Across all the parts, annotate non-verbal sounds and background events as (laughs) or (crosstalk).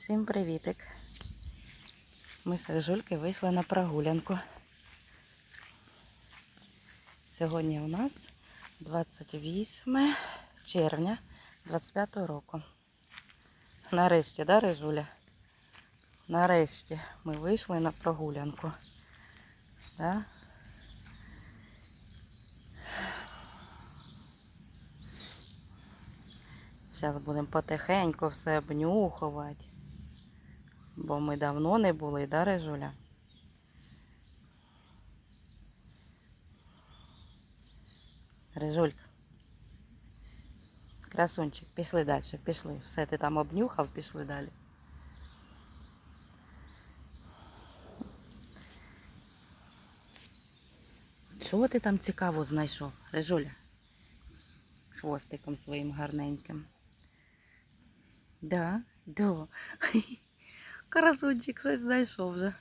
Всім привітик. Ми з Рижулькою вийшли на прогулянку. Сьогодні у нас 28 червня 25 року. Нарешті, да, Рижуля? Нарешті ми вийшли на прогулянку. Да? Зараз будемо потихеньку все обнюхувати. Бо ми давно не були, да, Режуля? Режулька. Красунчик, пішли далі, пішли. Все, ти там обнюхав, пішли далі. Що ти там цікаво знайшов, Режуля? Хвостиком своїм гарненьким. Да, да. (laughs) Красунчик щось знайшов вже.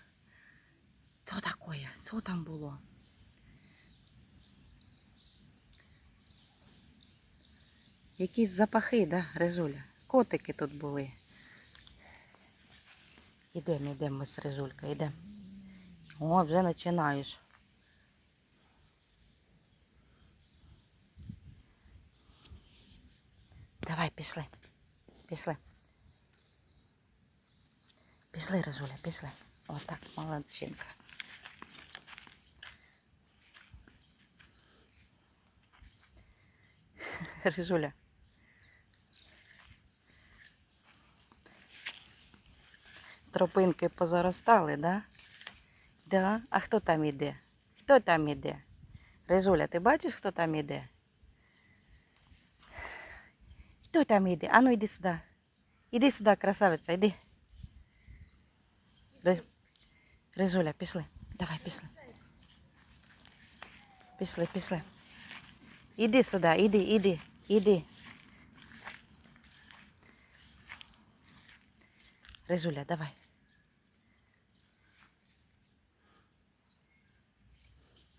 Що таке? Що там було? Якісь запахи, да, Режуля? Котики тут були. Ідемо, ідемо ми з Режулькою, йдемо. О, вже починаєш. Давай, пішли. Пішли. Пішли, Режуля, пішли. Отак, молодчинка. Режуля. Тропинки позаростали, да? Да. А хто там іде? Хто там іде? Режуля, ти бачиш, хто там іде? Хто там іде? Ану, йди сюди. Іди сюди, красавиця, йди. Режуля, пішли. Давай, пішли. Пішли, пішли. Іди сюди, іди, іди, іди. Режуля, давай.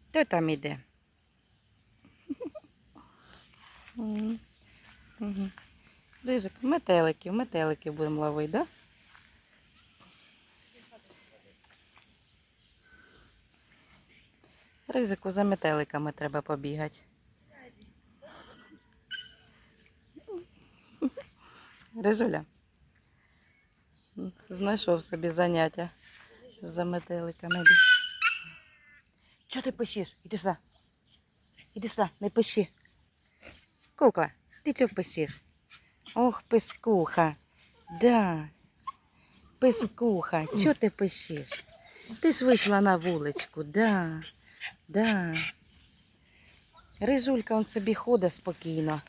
Хто там іде? М, мгм. Рижик, метелики, метелики будемо ловити, да? Ризику за метеликами треба побігати. Рижуля. Знайшов собі заняття за метеликами. Чого ти пишеш? Іди сюди. Іди сюди, не пиши. Кукла, ти чого пишеш? Ох, пискуха. Да. Пискуха, чого ти пишеш? Ти ж вийшла на вуличку, да. Да. Рижулька он собі ходить спокійно.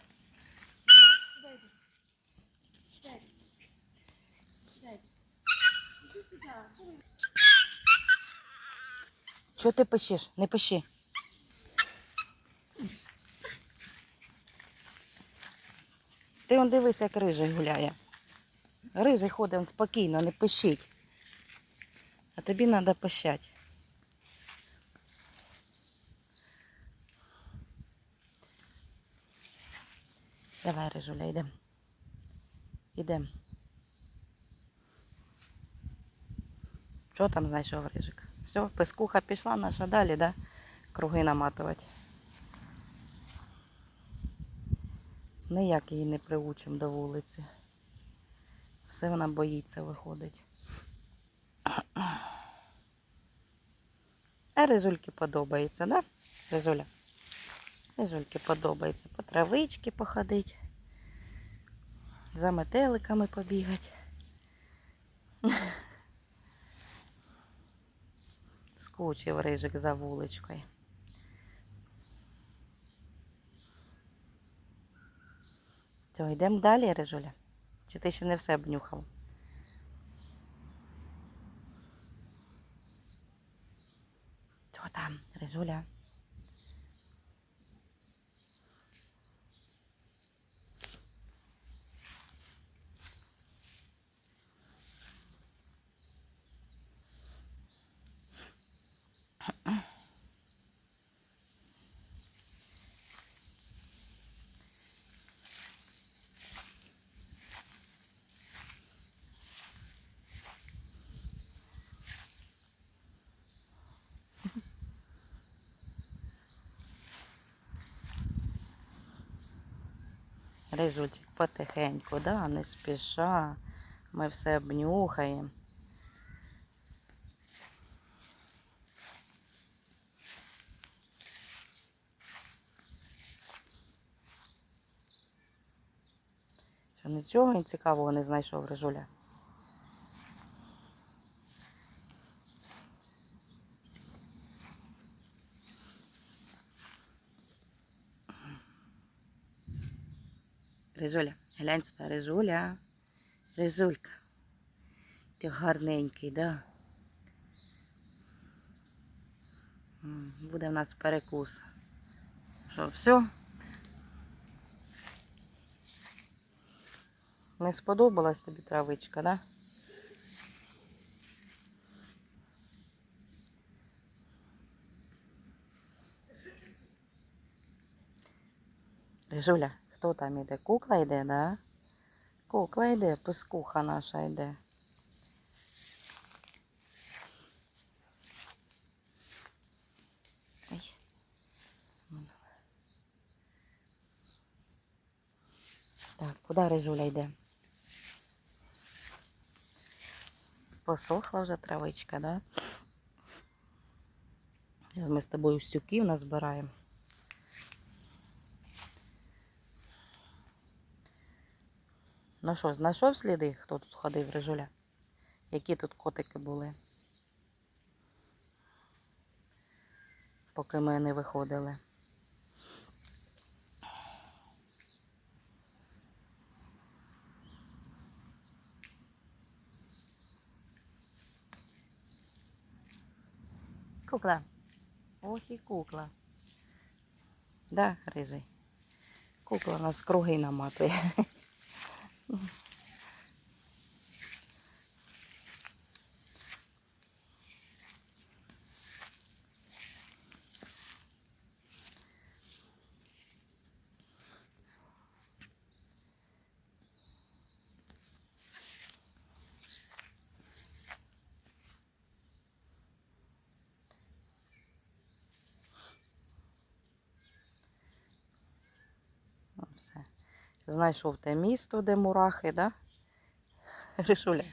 Чого ти пишеш? Не пиши. Ти он дивись, як рижий гуляє. Рижий ходить спокійно, не пишіть. А тобі треба пищати. Давай, Рижуля, йдемо. Йдемо. Що там знайшов Рижик? Все, пескуха пішла наша далі, да? Круги наматувати. Ніяк її не приучимо до вулиці. Все вона боїться виходить. А Рижульки подобається, да? Рижуля? Рижульки подобається по травички походить, за метеликами побігати. Скучив рижик за вуличкою. Що, йдемо далі, Рижуля? Чи ти ще не все обнюхав? Що там, Рижуля? Рижульчик потихеньку, да, не спіша. Ми все обнюхаємо. Що нічого цікавого не знайшов Рижуля. Рижуля, глянь сюди, Рижуля. Рижулька. Ти гарненький, да? Буде в нас перекус. Що, все? Не сподобалась тобі травичка, да? Жуля, хто там іде? Кукла йде, да? Кукла йде, пискуха наша йде. Так, куди Рижуля йде? Посохла вже травичка, да? Ми з тобою стюків назбираємо. Ну що, знайшов сліди, хто тут ходив, Рижуля? Які тут котики були? Поки ми не виходили. Кукла. Ох і кукла. Да, рижий. Кукла нас круги наматує. (laughs) Ну, Все. Знайшов те місто, де мурахи, да? (laughs) Ришуля,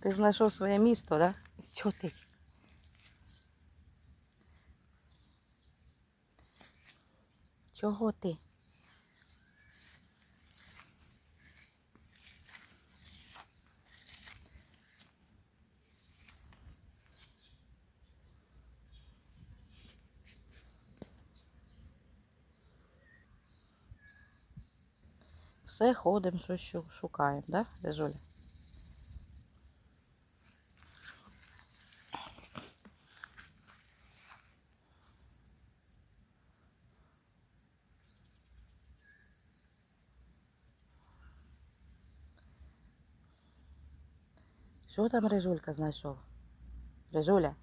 ти знайшов своє місто, да? Чого ти? Чого ти? Все ходимо, щось шу- шукаємо, да, Рижуля? Що там Рижулька знайшов? Рижуля?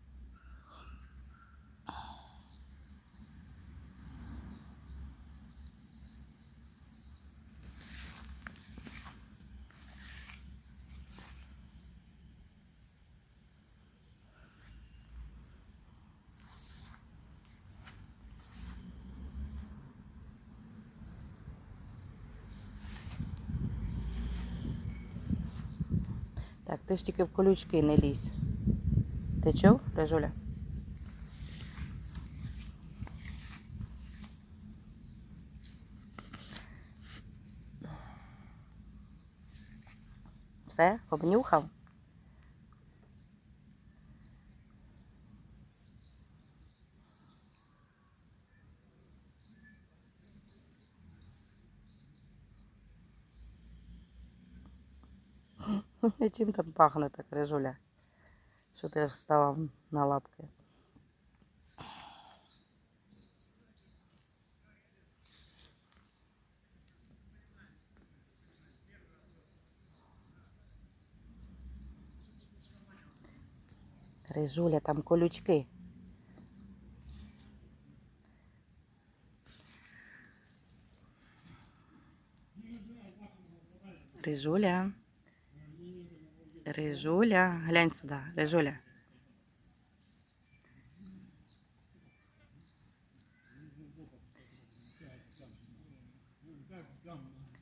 Так, ти ж тільки в колючки не лізь. Ти чув, Режуля? Все, обнюхав? (laughs) І чим там пахне так, Рижуля? Що ти вставав на лапки? Рижуля, там колючки. Рижуля. Рижуля, глянь сюди, Рижуля.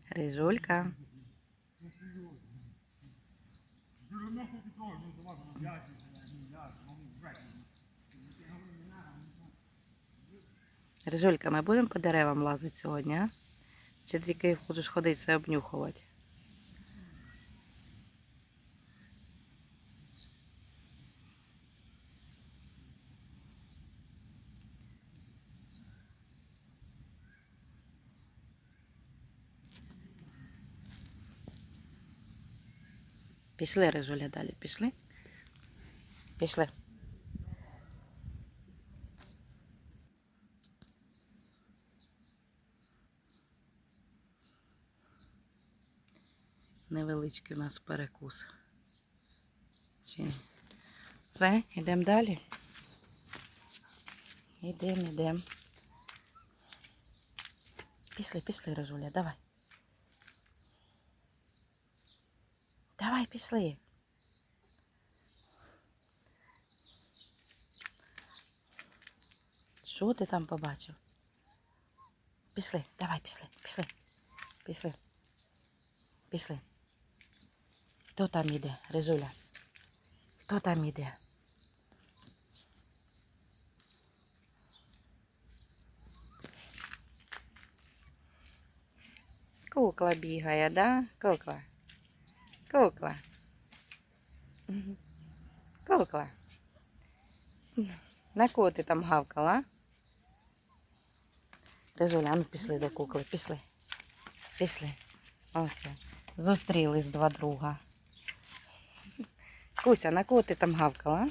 Рижулька. Рижулька, ми будемо по деревам лазити сьогодні, а? Чи тільки будеш ходити все обнюхувати? Пішли, Рижуля, далі, пішли. Пішли. Невеличкий у нас перекус. Чи ні? Все, йдемо далі. Йдемо, йдемо. Пішли, пішли, Рижуля, давай. Давай, пішли. Що ти там побачив? Пішли, давай, пішли, пішли, пішли, пішли. Хто там іде, Рижуля? Хто там іде? Кукла бігає, да? Кукла. Кукла. Кукла. На кого ти там гавкала? Рижуля, ну пішли до кукли, пішли. Пішли. Ось. Зустрілись два друга. Куся, на кого ти там гавкала?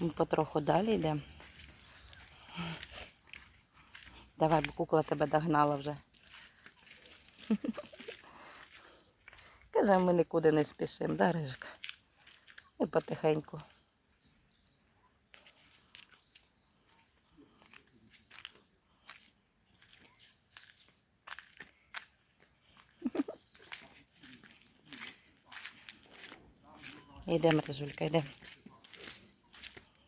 Ми потроху далі йдемо. Давай, бо кукла тебе догнала вже. Каже, ми нікуди не спішимо, да, Рижик? І потихеньку. Йдемо, Рижулька, йдемо.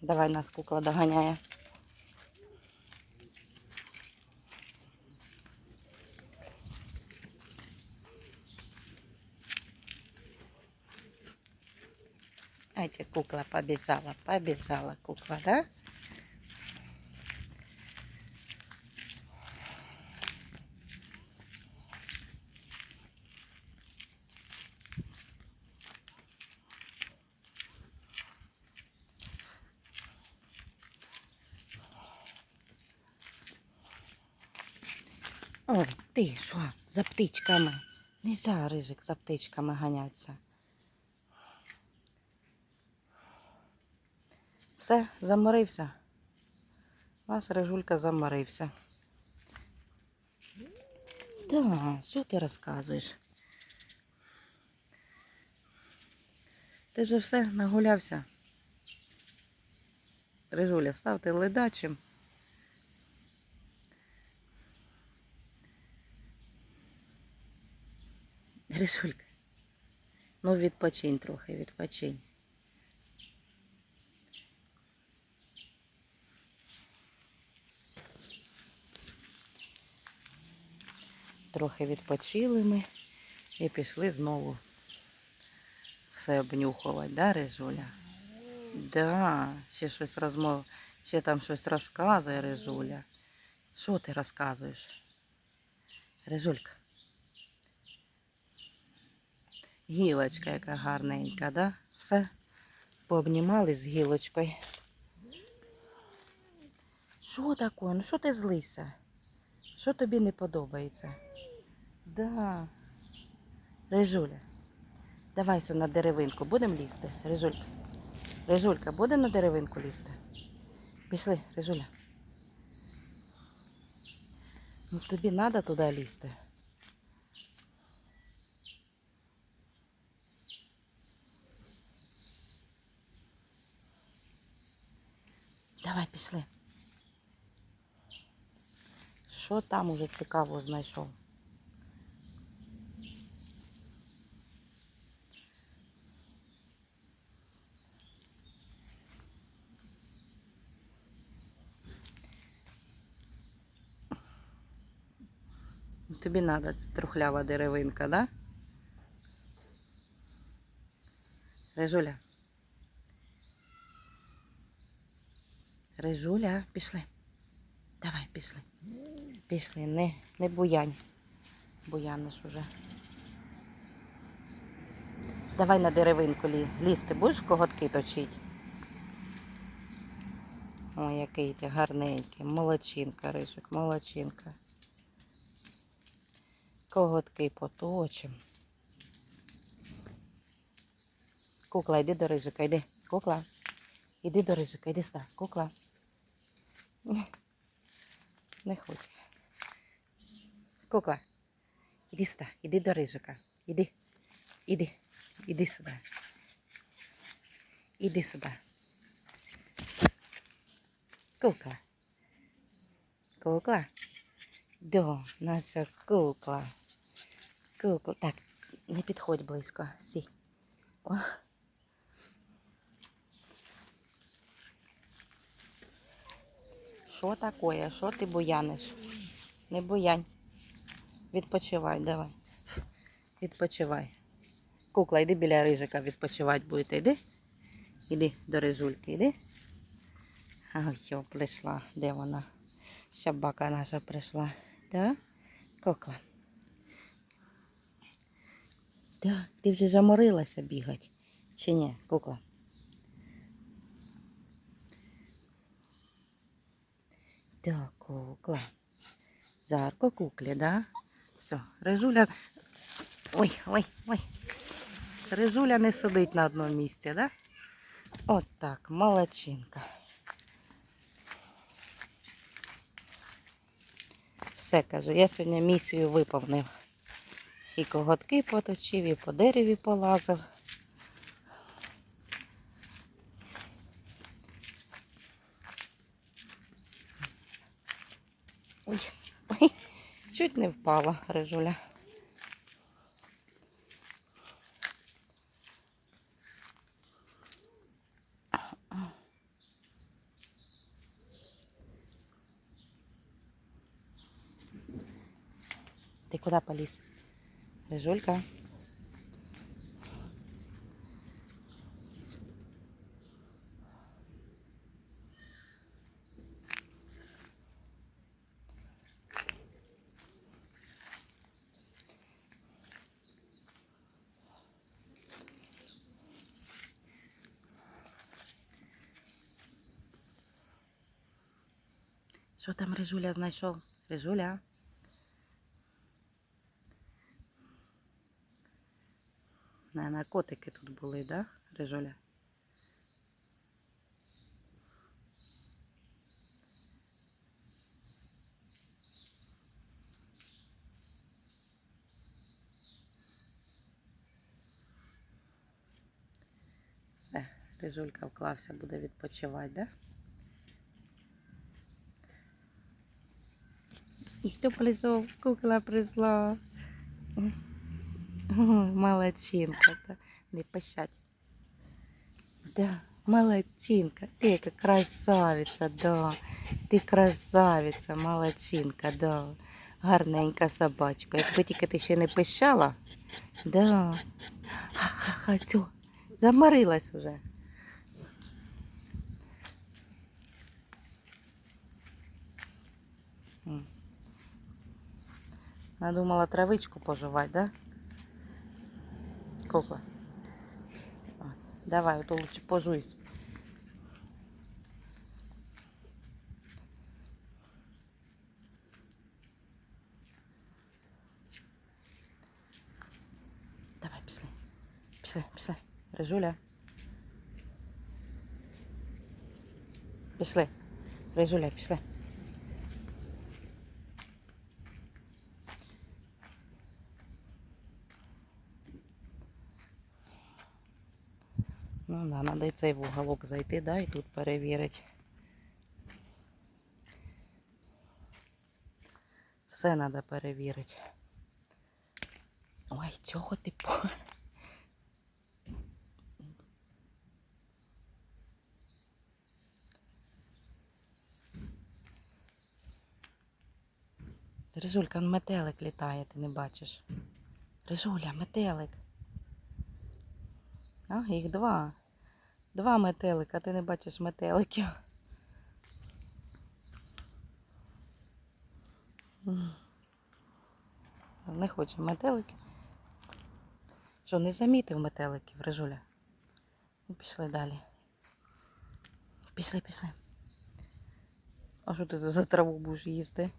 Давай нас кукла доганяє. А эти кукла побежала, побежала кукла, да? Ой, ти що, за птичками? Нельзя, рижик, за птичками ганяться. Все, заморився. Наш рижулька заморився. Да, що ти розказуєш? Ти вже все нагулявся. Рижуля, став ти ледачим. Рижулька. Ну, відпочинь трохи, відпочинь. Трохи відпочили ми і пішли знову все обнюхувати, да, Рижуля? Да, ще щось розмов, ще там щось розказує Рижуля. Що ти розказуєш? Рижулька. Гілочка яка гарненька, да? Все. Пообнімали з гілочкою. Що таке? Ну що ти злися? Що тобі не подобається? Да. Рижуля. Давай все на деревинку. Будемо лізти, Рижулька. Рижулька, буде на деревинку лізти? Пішли, Рижуля. Ну тобі треба туди лізти. Давай, пішли. Що там уже цікаво знайшов? Тобі треба ця трухлява деревинка, да? Режуля. Режуля, пішли. Давай, пішли. Пішли, не, не буянь. Буяниш уже. Давай на деревинку лі. лізти, будеш коготки точить? Ой, який ти гарненький. Молодчинка, рижик, молодчинка. Коготки поточим. Кукла, йди до рижика, йди. Кукла. Іди до рижика, йди сюди. Кукла. Не хоче. Кукла. Іди сюди, іди до рижика. Іди. Іди. Іди сюди. Іди сюди. Кукла. Кукла. До, наша кукла. Кукла. Так, не підходь близько. Сі. О. Що таке? Що ти буяниш? Не буянь. Відпочивай, давай. Відпочивай. Кукла, йди біля рижика відпочивати будете. Йди. Іди до рижульки, йди. Ой, що прийшла. Де вона? Щабака наша прийшла. Да? Кукла. Да, ти вже заморилася бігати. Чи ні, кукла? Да, кукла. Зарко куклі, да? Все, Рижуля. Ой, ой, ой. Рижуля не сидить на одному місці, да? От так, молодчинка. Все, кажу, я сьогодні місію виповнив. І коготки поточив, і по дереві полазив. Ой, ой, чуть не впала рижуля. Ти куди поліз? Рижулька. Що там Рижуля знайшов? Рижуля? Наверное, котики тут були, да, Рижуля? Все, Рижулька вклався, буде відпочивати, да? І хто прийшов? Кукла прийшла. (laughs) Молодчинка. Да. Не пощать. Да, молодчинка. Ти яка красавиця, да. Ти красавиця, молодчинка, да. Гарненька собачка. Якби тільки ти ще не пищала. Да. Ха-ха-ха, все. Заморилась уже. Надумала травичку пожевать, да? Кукла. А, Давай, то лучше пожуйся. Давай, пішли. Пішли, пішли. Рижуля. Пішли. Рижуля, пішли. Да, цей в зайти, да, і тут перевірити. Все треба перевірити. Ой, чого ти по. Рижулька, он метелик літає, ти не бачиш. Рижуля, метелик. А, їх два. Два метелика, ти не бачиш метеликів. Не хоче метелики. Що, не замітив метеликів, Рижуля? Ну, пішли далі. Пішли, пішли. А що ти за траву будеш їсти?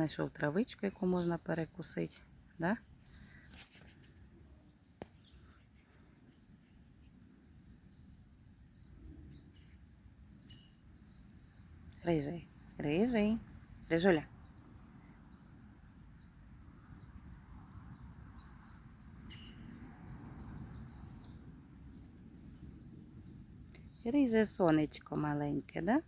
Знайшов травичку, яку можна перекусити, да? Рижий, рижий, рижуля. Риже сонечко маленьке, да?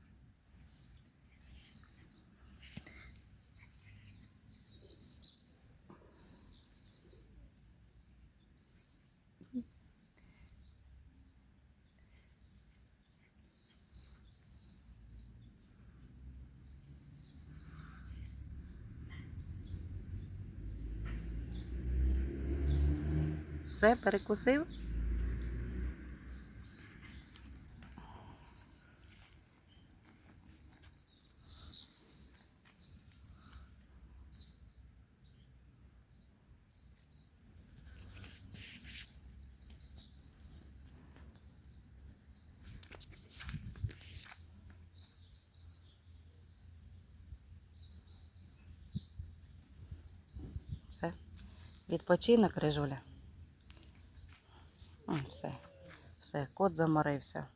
Все, перекусив? Відпочинок, Рижуля. М, Все, все, кот заморився.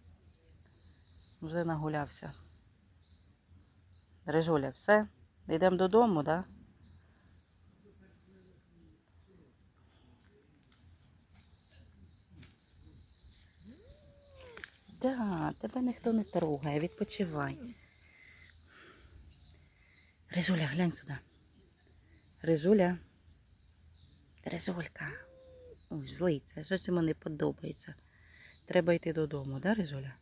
Вже нагулявся. Рижуля, все. Йдемо додому, так? Да? Да, тебе ніхто не трогає, відпочивай. Рижуля, глянь сюди. Рижуля. Рижулька. Ой, злиться, щось йому не подобається. Треба йти додому, да, Рижуля?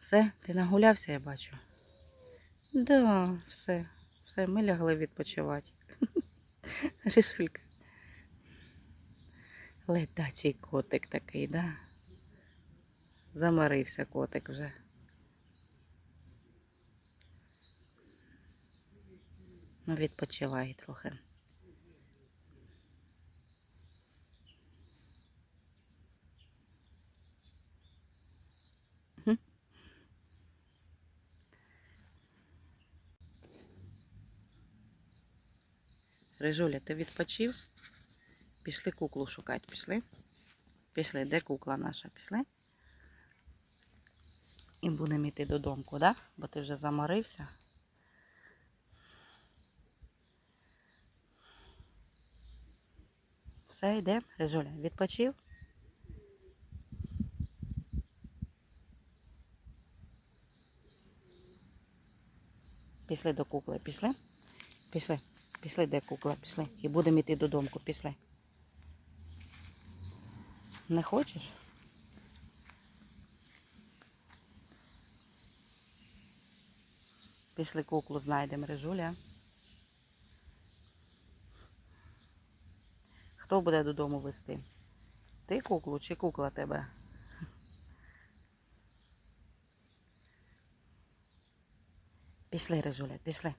Все, ти нагулявся, я бачу. Да, все, все, ми лягли відпочивати. (laughs) Рижулька. Ледачий котик такий, да? Замарився котик вже. Ну, відпочивай трохи. Рижуля, ти відпочив? Пішли куклу шукати, пішли? Пішли, де кукла наша? Пішли? І будемо йти додому, да? Бо ти вже заморився. Все, йде, Рижуля, відпочив? Пішли до кукли, пішли? Пішли, пішли, де кукла, пішли. І будемо йти додому, пішли. Не хочеш? Пішли куклу знайдемо, Рижуля. Хто буде додому вести? Ти куклу чи кукла тебе? Пішли, Рижуля, пішли.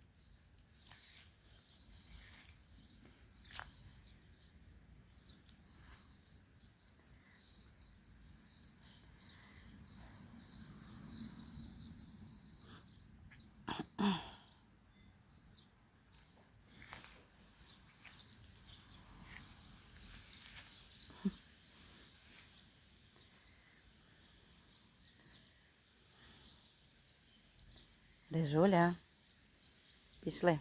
Рижуля. Пішли.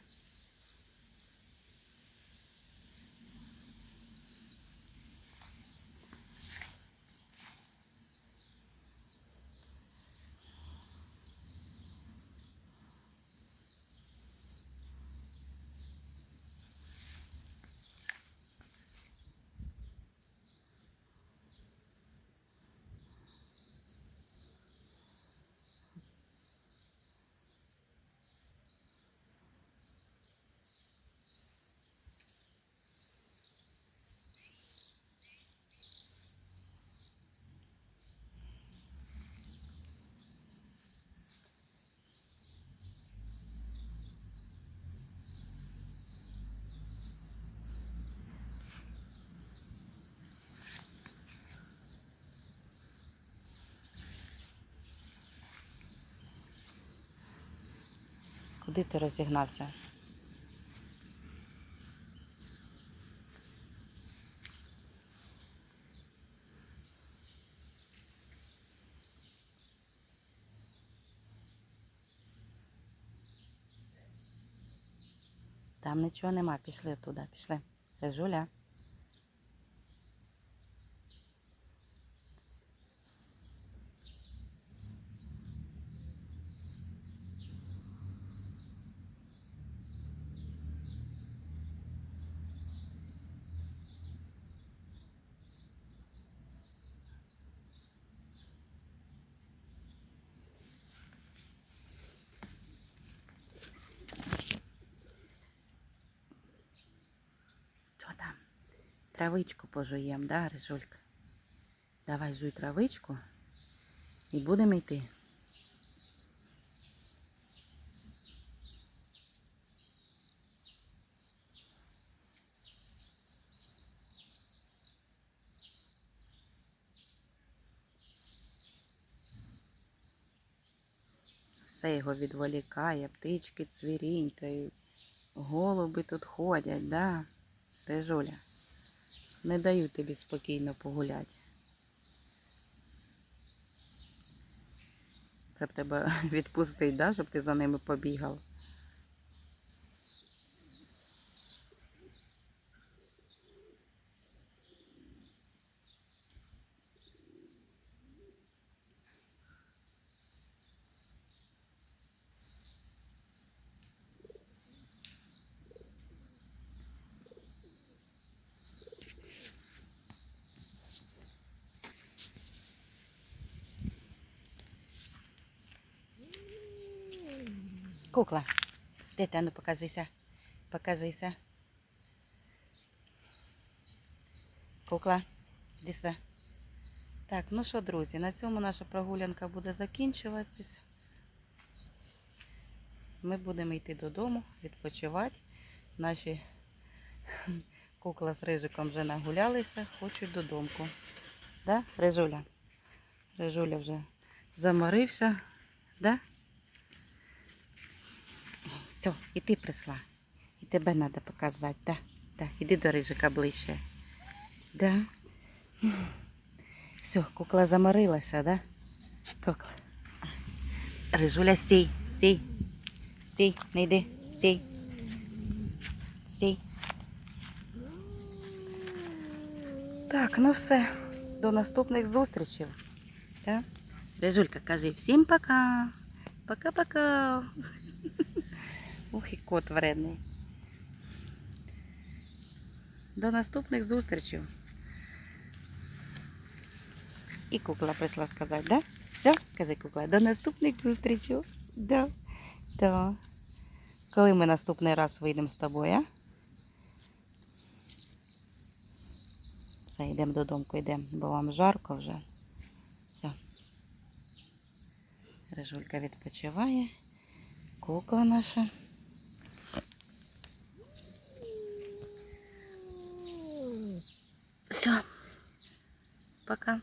Куди ти розігнався? Там нічого нема, пішли туди, пішли. Режуля. Що там? Травичку пожуєм, да, Рижулька? Давай жуй травичку і будемо йти. Все його відволікає, птички цвірінькають, голуби тут ходять, да? Рижуля, не даю тобі спокійно погуляти. Це б тебе (laughs) відпустить, да, щоб ти за ними побігав. Кукла, де ти? Ну покажися. Покажися. Кукла, сюди. Так, ну що, друзі, на цьому наша прогулянка буде закінчуватися. Ми будемо йти додому, відпочивати. Наші (laughs) кукла з рижиком вже нагулялися, хочуть додому. Да, Рижуля? Рижуля вже заморився, да? Все, і ти прийшла. І тебе треба показати, да? Да. Іди до рижика ближче. Да? Все, кукла заморилася, да? Кукла. Рижуля, сій, сій. Сій, не йди, сій. Сій. Так, ну все. До наступних зустрічей. Да? Рижулька, кажи всім пока. Пока-пока. Ух, і кот вредний. До наступних зустрічей. І кукла прийшла сказати, да? Все, каже кукла, до наступних зустрічей. Да. Да. Коли ми наступний раз вийдемо з тобою, а? Все, йдемо додому, йдемо, бо вам жарко вже. Все. Рижулька відпочиває. Кукла наша. Все. Пока.